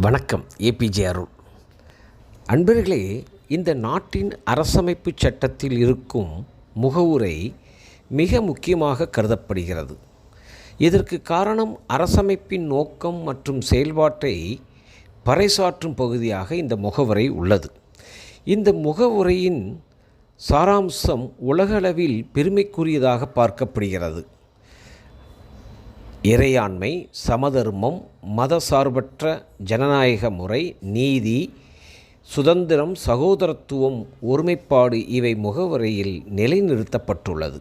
வணக்கம் ஏபிஜே அருள். அன்பர்களே இந்த நாட்டின் அரசமைப்பு சட்டத்தில் இருக்கும் முகவுரை மிக முக்கியமாக கருதப்படுகிறது. இதற்கு காரணம் அரசமைப்பின் நோக்கம் மற்றும் செயல்பாட்டை பறைசாற்றும் பகுதியாக இந்த முகவுரை உள்ளது. இந்த முகவுரையின் சாராம்சம் உலகளவில் பெருமைக்குரியதாக பார்க்கப்படுகிறது. இறையாண்மை சமதர்மம் மதசார்பற்ற ஜனநாயக முறை நீதி சுதந்திரம் சகோதரத்துவம் ஒருமைப்பாடு இவை முகவரையில் நிலைநிறுத்தப்பட்டுள்ளது.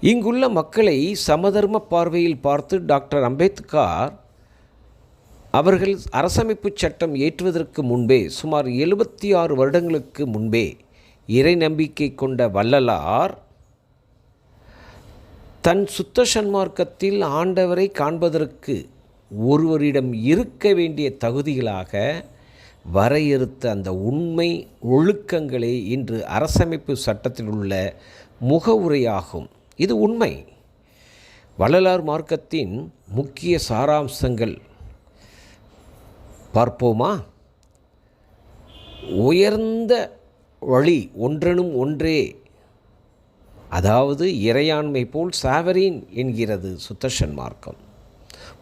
இங்குள்ள மக்களை சமதர்ம பார்வையில் பார்த்து டாக்டர் அம்பேத்கர் அவர்கள் அரசமைப்பு சட்டம் ஏற்றுவதற்கு முன்பே சுமார் எழுபத்தி ஆறு வருடங்களுக்கு முன்பே இறை நம்பிக்கை கொண்ட வள்ளலார் தன் சுத்த சன்மார்க்கத்தில் ஆண்டவரை காண்பதற்கு ஒருவரிடம் இருக்க வேண்டிய தகுதிகளாக வரையறுத்த அந்த உண்மை ஒழுக்கங்களே இன்று அரசமைப்பு சட்டத்தில் உள்ள முகவுரையாகும் இது உண்மை. வள்ளலார் மார்க்கத்தின் முக்கிய சாராம்சங்கள். பார்ப்போமா? உயர்ந்த வழி ஒன்றனும் ஒன்றே அதாவது இறையாண்மை போல் சாவரின் என்கிறது சுத்தஷன் மார்க்கம்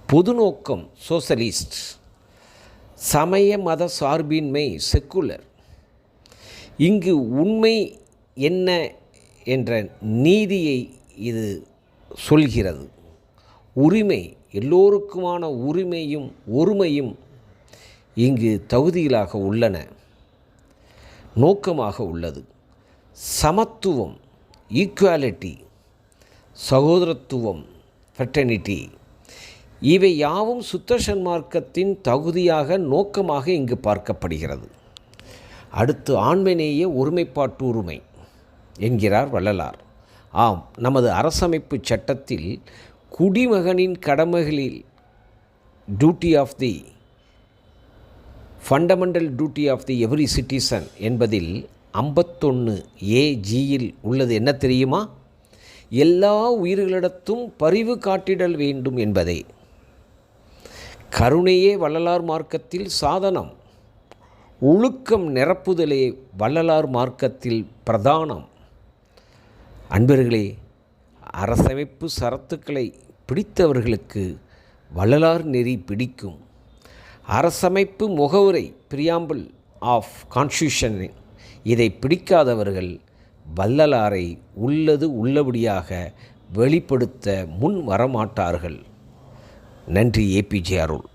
பொது நோக்கம் சோசலிஸ்ட். சமய மத சார்பின்மை செக்குலர். இங்கு உண்மை என்ன என்ற நீதியை இது சொல்கிறது. உரிமை எல்லோருக்குமான உரிமையும் ஒருமையும் இங்கு தகுதிகளாக உள்ளன. நோக்கமாக உள்ளது. சமத்துவம் ஈக்குவாலிட்டி சகோதரத்துவம் ஃபெட்டர்னிட்டி இவை யாவும் சுத்த சன்மார்க்கத்தின் தகுதியாக நோக்கமாக இங்கு பார்க்கப்படுகிறது. அடுத்து ஆண்மநேய ஒருமைப்பாட்டு உரிமை என்கிறார் வள்ளலார். ஆம் நமது அரசமைப்பு சட்டத்தில் குடிமகனின் கடமைகளில் duty of the fundamental duty of the every citizen என்பதில் ஐம்பத்தொன்று ஏஜியில் உள்ளது. என்ன தெரியுமா? எல்லா உயிர்களிடத்தும் பரிவு காட்டிடல் வேண்டும் என்பதே. கருணையே வள்ளலார் மார்க்கத்தில் சாதனம். ஒழுக்கம் நிரப்புதலே வள்ளலார் மார்க்கத்தில் பிரதானம். அன்பர்களே அரசமைப்பு சரத்துக்களை பிடித்தவர்களுக்கு வள்ளலார் நெறி பிடிக்கும். அரசமைப்பு முகவுரை பிரியாம்பிள் ஆஃப் கான்ஸ்டியூஷனின் இதை பிடிக்காதவர்கள் வள்ளலாரை உள்ளது உள்ளபடியாக வெளிப்படுத்த முன் வரமாட்டார்கள் நன்றி ஏபிஜே அருள்.